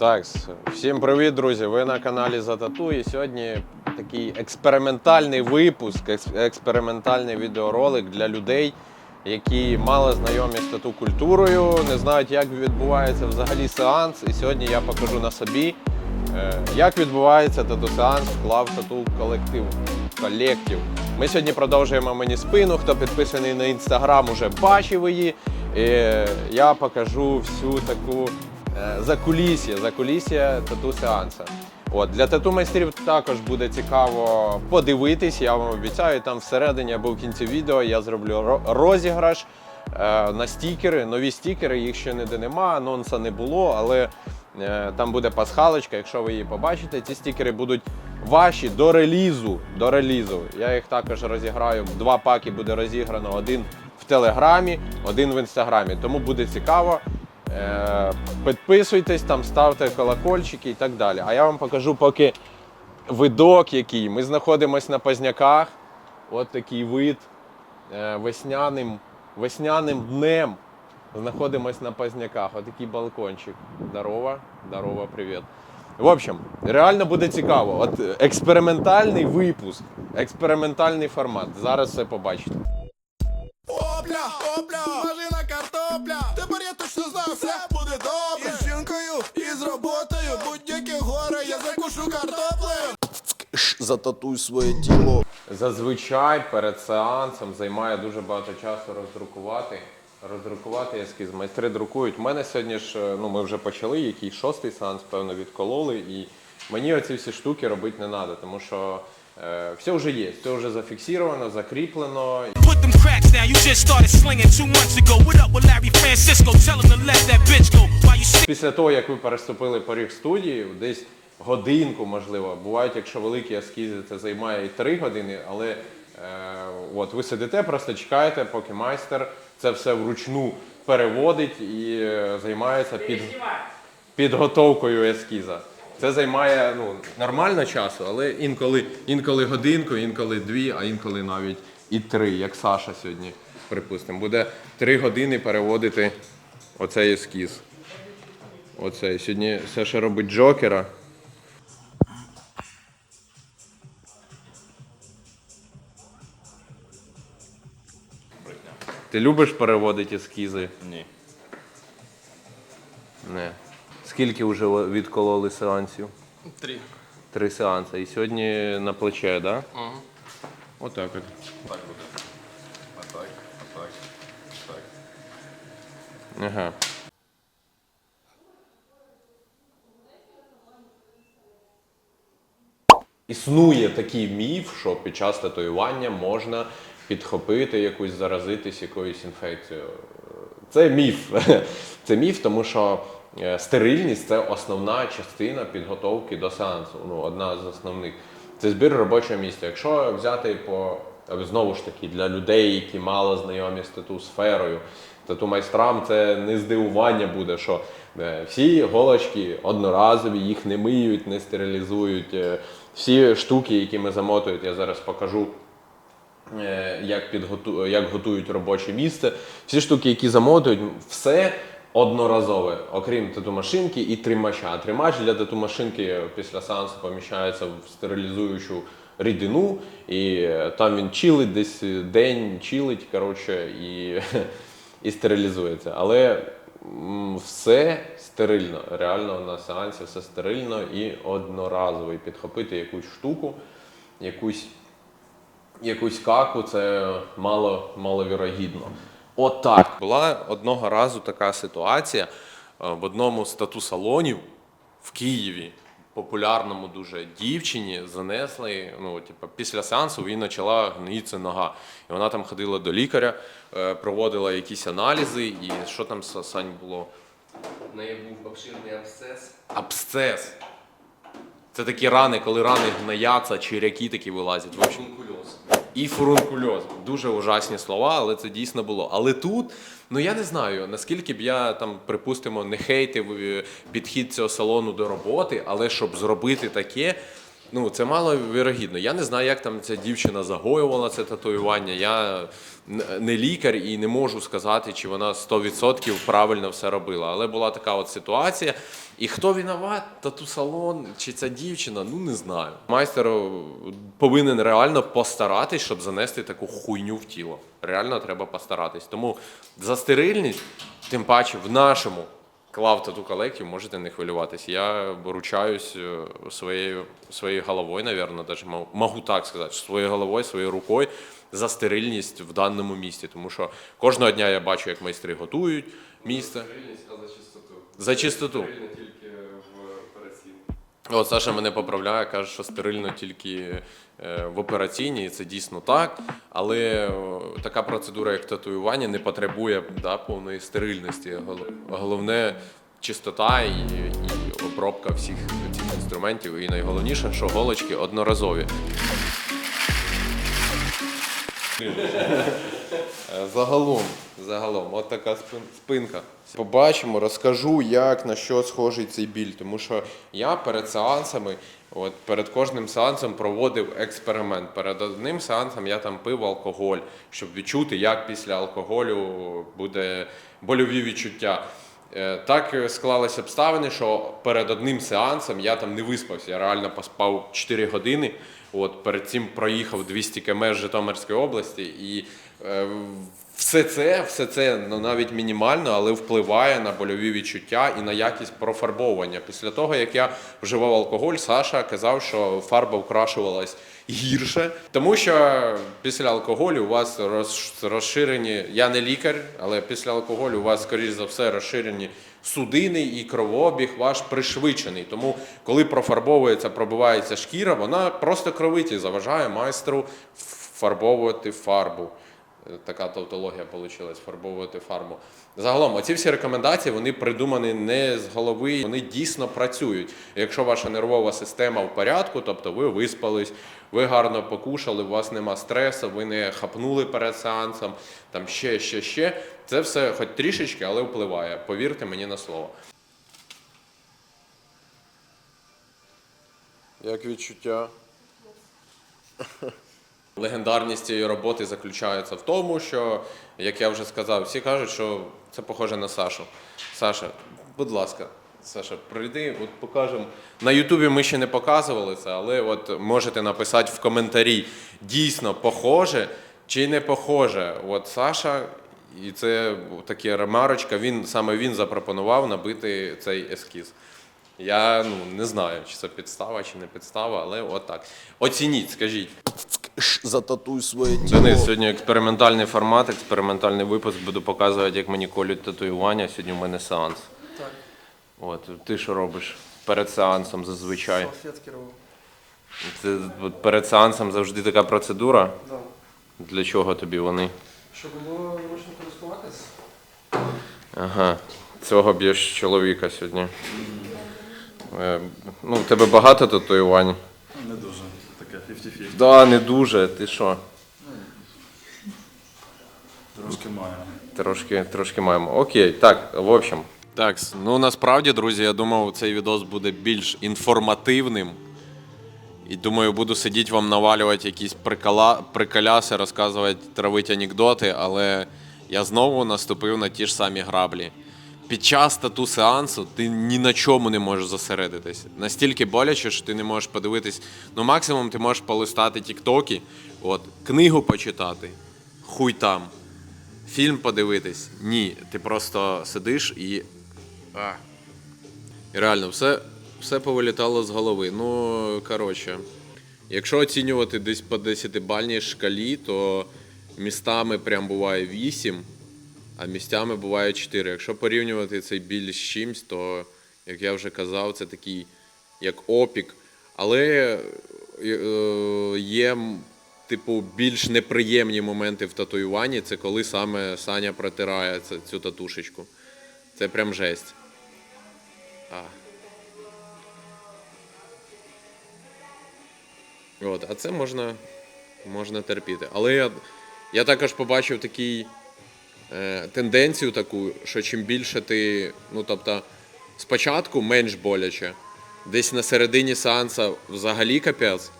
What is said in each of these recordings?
Так, всім привіт, друзі! Ви на каналі Затату. І сьогодні такий експериментальний випуск, експериментальний відеоролик для людей, які мало знайомі з тату культурою, не знають, як відбувається взагалі сеанс. І сьогодні я покажу на собі, е, як відбувається тату сеанс в Клав Тату колектив. Колектив. Ми сьогодні продовжуємо мені спину. Хто підписаний на інстаграм, уже бачив її. І я покажу всю таку е, закулісся, закулісся тату сеанса. От для тату майстрів також буде цікаво подивитись. Я вам обіцяю, там всередині або в кінці відео я зроблю розіграш е, на стікери, нові стікери. Їх ще ніде нема, анонса не було, але е, там буде пасхалочка. Якщо ви її побачите, ці стікери будуть ваші до релізу. До релізу. Я їх також розіграю. Два паки буде розіграно. Один в Телеграмі, один в інстаграмі. Тому буде цікаво. Е, Підписуйтесь, там ставте колокольчики і так далі. А я вам покажу поки видок, який. Ми знаходимося на Пазняках. От такий вид е, весняним, весняним днем. Знаходимось на Пазняках. Отакий балкончик. Здорово, здорово, привіт. В общем, реально буде цікаво. От е, експериментальний випуск, експериментальний формат. Зараз все побачите. Зататуй своє тіло. Зазвичай перед сеансом займає дуже багато часу роздрукувати. Роздрукувати ескіз. Майстри друкують. У мене сьогодні ж, е, ну ми вже почали, який шостий сеанс, певно, відкололи. І мені оці всі штуки робити не треба, тому що е, все вже є, все вже зафіксовано, закріплено. Після того, як ви переступили поріг студії, десь годинку, можливо, бувають, якщо великі ескізи, це займає і три години, але е, от ви сидите, просто чекаєте, поки майстер це все вручну переводить і е, займається під, підготовкою ескіза. Це займає ну, нормально часу, але інколи, інколи годинку, інколи дві, а інколи навіть і три, як Саша сьогодні, припустимо. Буде три години переводити оцей ескіз. Оцей. Сьогодні Саша робить Джокера. Ти любиш переводити ескізи? Ні. Не. Скільки вже відкололи сеансів? Три. Три сеанси. І сьогодні на плече, так? Да? Ага. Отак от. Так буде. А так, а так, так. Ага. Існує такий міф, що під час татуювання можна підхопити якусь, заразитись якоюсь інфекцією. Це міф. Це міф, тому що е, стерильність це основна частина підготовки до сеансу. Ну, одна з основних. Це збір робочого місця. Якщо взяти по знову ж таки для людей, які мало знайомі з тату сферою, тату майстрам це не здивування буде, що е, всі голочки одноразові, їх не миють, не стерилізують. Е, Всі штуки, які ми замотують, я зараз покажу як, підготу... як готують робоче місце. Всі штуки, які замотують, все одноразове, окрім тату-машинки і тримача. Тримач для тату-машинки після сеансу поміщається в стерилізуючу рідину, і е, там він чилить десь день, чилить, коротше, і, і стерилізується. Але все стерильно. Реально на сеансі все стерильно і одноразово. І підхопити якусь штуку, якусь якусь каку, це мало, маловірогідно. Отак. Була одного разу така ситуація е, в одному з тату-салонів в Києві. Популярному дуже дівчині занесли. Ну, типу, після сеансу їй почала гноїтися нога. І вона там ходила до лікаря, е, проводила якісь аналізи, і що там Са- Сань було? В неї був обширний абсцес. Абсцес. Це такі рани, коли рани гнояться, черяки такі вилазять. В общем, і фурункульоз. Дуже ужасні слова, але це дійсно було. Але тут, ну я не знаю, наскільки б я там, припустимо, не хейтив е, підхід цього салону до роботи, але щоб зробити таке, Ну, це мало вірогідно. Я не знаю, як там ця дівчина загоювала це татуювання. Я не лікар і не можу сказати, чи вона 100% правильно все робила. Але була така от ситуація. І хто винуват, тату-салон чи ця дівчина, ну не знаю. Майстер повинен реально постаратись, щоб занести таку хуйню в тіло. Реально треба постаратись. Тому за стерильність, тим паче в нашому клав тату колекцію, можете не хвилюватись. Я ручаюсь е, своєю, своєю головою, навірно, даже мо- можу так сказати, своєю головою, своєю рукою за стерильність в даному місті. Тому що кожного дня я бачу, як майстри готують місце Стерильність, а за чистоту. за чистоту. От Саша мене поправляє, каже, що стерильно тільки е, в операційній, і це дійсно так. Але е, така процедура, як татуювання, не потребує да, повної стерильності. Головне чистота і, і обробка всіх цих інструментів. І найголовніше, що голочки одноразові. Е, Загалом, загалом, от така спинка. Побачимо, розкажу, як на що схожий цей біль. Тому що я перед сеансами, от перед кожним сеансом проводив експеримент. Перед одним сеансом я там пив алкоголь, щоб відчути, як після алкоголю буде больові відчуття. Е, Так е, склалися обставини, що перед одним сеансом я там не виспався. Я реально поспав 4 години. От перед цим проїхав 200 км Житомирської області, і е, все це, все це ну, навіть мінімально, але впливає на больові відчуття і на якість профарбовування. Після того, як я вживав алкоголь, Саша казав, що фарба вкрашувалась гірше, тому що після алкоголю у вас розширені. Я не лікар, але після алкоголю у вас, скоріш за все, розширені судини і кровообіг ваш пришвидшений. Тому, коли профарбовується, пробивається шкіра, вона просто кровить і заважає майстру фарбовувати фарбу. Е, Така тавтологія вийшла, фарбовувати фарбу. Загалом, оці всі рекомендації вони придумані не з голови, вони дійсно працюють. Якщо ваша нервова система в порядку, тобто ви виспались, ви гарно покушали, у вас нема стресу, ви не хапнули перед сеансом, там ще, ще, ще. Це все хоч трішечки, але впливає. Повірте мені на слово. Як відчуття? Легендарність цієї роботи заключається в тому, що, як я вже сказав, всі кажуть, що це похоже на Сашу. Саша, будь ласка, Саша, прийди, от покажемо. На Ютубі ми ще не показували це, але от можете написати в коментарі, дійсно похоже чи не похоже. От Саша, і це таке ремарочка, він саме він запропонував набити цей ескіз. Я ну, не знаю, чи це підстава, чи не підстава, але от так. Оцініть, скажіть. Зататуй своє тіло. Денис, сьогодні експериментальний формат, експериментальний випуск. Буду показувати, як мені колють татуювання. Сьогодні в мене сеанс. Так, От, ти що робиш перед сеансом зазвичай? салфетки робив. Це от перед сеансом завжди така процедура. Да. Для чого тобі вони? Щоб було зручно користуватись. Ага. Цього б'єш чоловіка сьогодні. Е, Ну, у тебе багато татуювань? Не дуже. Таке 50-50. Да, не дуже. Ти що? Трошки маю. Трошки, трошки маємо. Окей, так, в общем. Так, ну насправді, друзі, я думав, цей відос буде більш інформативним. І думаю, буду сидіти вам навалювати якісь прикола, приколяси, розказувати, травити анекдоти, але я знову наступив на ті ж самі граблі. Під час тату сеансу ти ні на чому не можеш зосередитись. Настільки боляче, що ти не можеш подивитись. Ну, максимум ти можеш полистати тіктоки, от, книгу почитати, хуй там. Фільм подивитись? Ні. Ти просто сидиш і. А. І реально, все, все повилітало з голови. Ну, коротше, якщо оцінювати десь по 10-бальній шкалі, то містами прям буває 8, а місцями буває 4. Якщо порівнювати цей біль з чимсь, то, як я вже казав, це такий як опік. Але е, є типу, більш неприємні моменти в татуюванні, це коли саме Саня протирає цю татушечку. Це прям жесть. А. От, а це можна, можна терпіти. Але я, я також побачив такий, тенденцію таку, що чим більше ти, ну тобто, спочатку менш боляче, Десь на середині сеанса взагалі капець,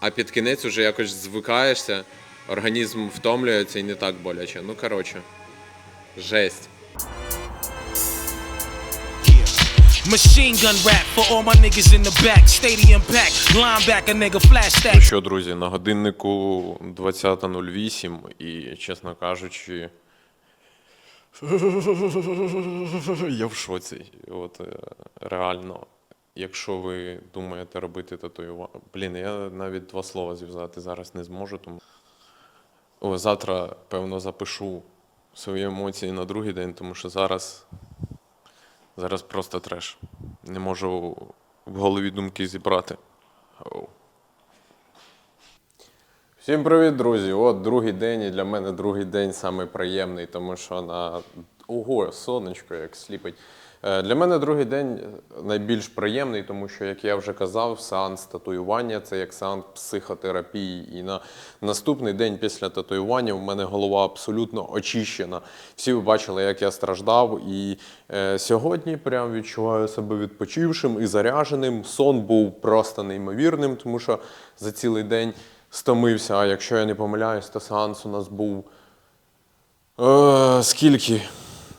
а під кінець уже якось звикаєшся, організм втомлюється і не так боляче. Ну, коротше, жесть. Machine gun rap for all my niggas in the back. Stadium pack, linebacker nigga, flash. Ну що, друзі, на годиннику 20.08 і, чесно кажучи, я в шоці. От е, реально, якщо ви думаєте робити татуювання. Блін, я навіть два слова зв'язати зараз не зможу, тому. О, завтра, певно, запишу свої емоції на другий день, тому що зараз. Зараз просто треш. Не можу в голові думки зібрати. Всім привіт, друзі! От другий день, і для мене другий день самий приємний, тому що на ого, сонечко як сліпить. Е, Для мене другий день найбільш приємний, тому що, як я вже казав, сеанс татуювання це як сеанс психотерапії. І на наступний день після татуювання в мене голова абсолютно очищена. Всі ви бачили, як я страждав. І е, сьогодні прям відчуваю себе відпочившим і заряженим. Сон був просто неймовірним, тому що за цілий день стомився. А якщо я не помиляюсь, то сеанс у нас був. Е, скільки?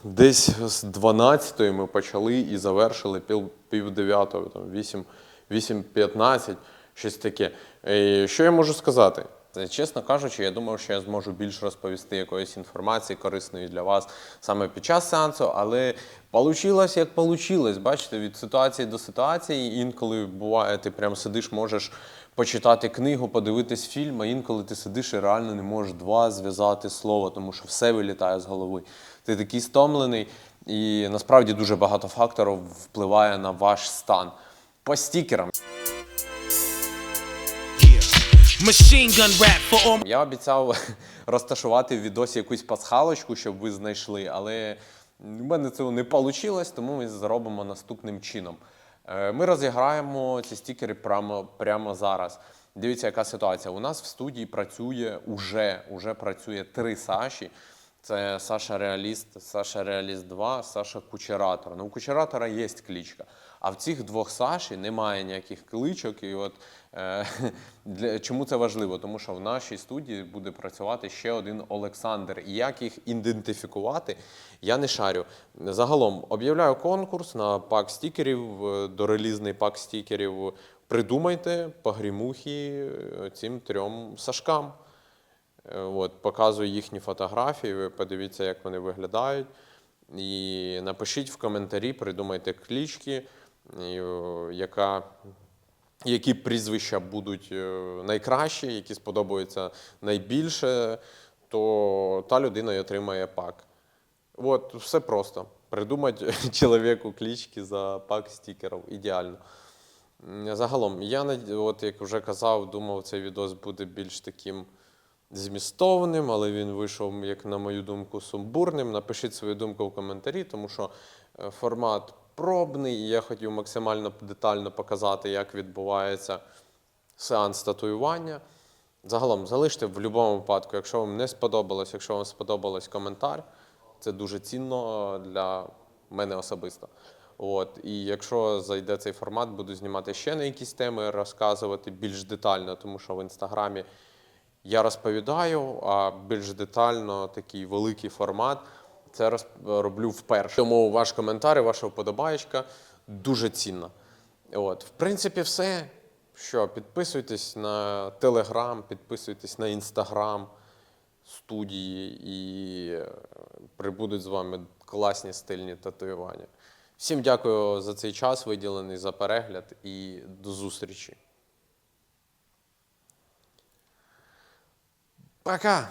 Десь з 12 ми почали і завершили пів, пів 9, там 8, 8.15, щось таке. Е, що я можу сказати? Чесно кажучи, я думав, що я зможу більш розповісти якоїсь інформації корисної для вас саме під час сеансу, але вийшло як вийшло. Бачите, від ситуації до ситуації. Інколи буває, ти прям сидиш, можеш почитати книгу, подивитись фільм, а інколи ти сидиш і реально не можеш два зв'язати слова, тому що все вилітає з голови. Ти такий стомлений, і насправді дуже багато факторів впливає на ваш стан. По стікерам. Я обіцяв розташувати в відосі якусь пасхалочку, щоб ви знайшли, але в мене цього не вийшло, тому ми зробимо наступним чином. Е, Ми розіграємо ці стікери прямо, прямо зараз. Дивіться, яка ситуація. У нас в студії працює уже, уже працює три Саші. Це Саша Реаліст, Саша Реаліст 2, Саша Кучератор. Ну, у Кучератора є кличка. А в цих двох Саші немає ніяких кличок. І от для, чому це важливо? Тому що в нашій студії буде працювати ще один Олександр. І як їх ідентифікувати, я не шарю. Загалом об'являю конкурс на пак стікерів, е, дорелізний пак стікерів. Придумайте погрімухи е, цим трьом Сашкам. Е, От, показую їхні фотографії, ви подивіться, як вони виглядають. І напишіть в коментарі, придумайте клічки, яка, які прізвища будуть е, найкращі, які сподобаються найбільше, то та людина і отримає пак. От, все просто. Придумати чоловіку клічки за пак стікерів. Ідеально. Загалом, я от як вже казав, думав, цей відос буде більш таким змістовним, але він вийшов, як на мою думку, сумбурним. Напишіть свою думку в коментарі, тому що е, формат пробний, і я хотів максимально детально показати, як відбувається сеанс татуювання. Загалом залиште в будь-якому випадку, якщо вам не сподобалось, якщо вам сподобалось коментар, це дуже цінно для мене особисто. От, і якщо зайде цей формат, буду знімати ще на якісь теми, розказувати більш детально, тому що в інстаграмі я розповідаю, а більш детально такий великий формат. Це роблю вперше. Тому ваш коментар ваша вподобаєчка дуже цінна. От, в принципі, все. Що, підписуйтесь на Телеграм, підписуйтесь на Інстаграм студії і е, прибудуть з вами класні стильні татуювання. Всім дякую за цей час, виділений за перегляд, і до зустрічі. Пока!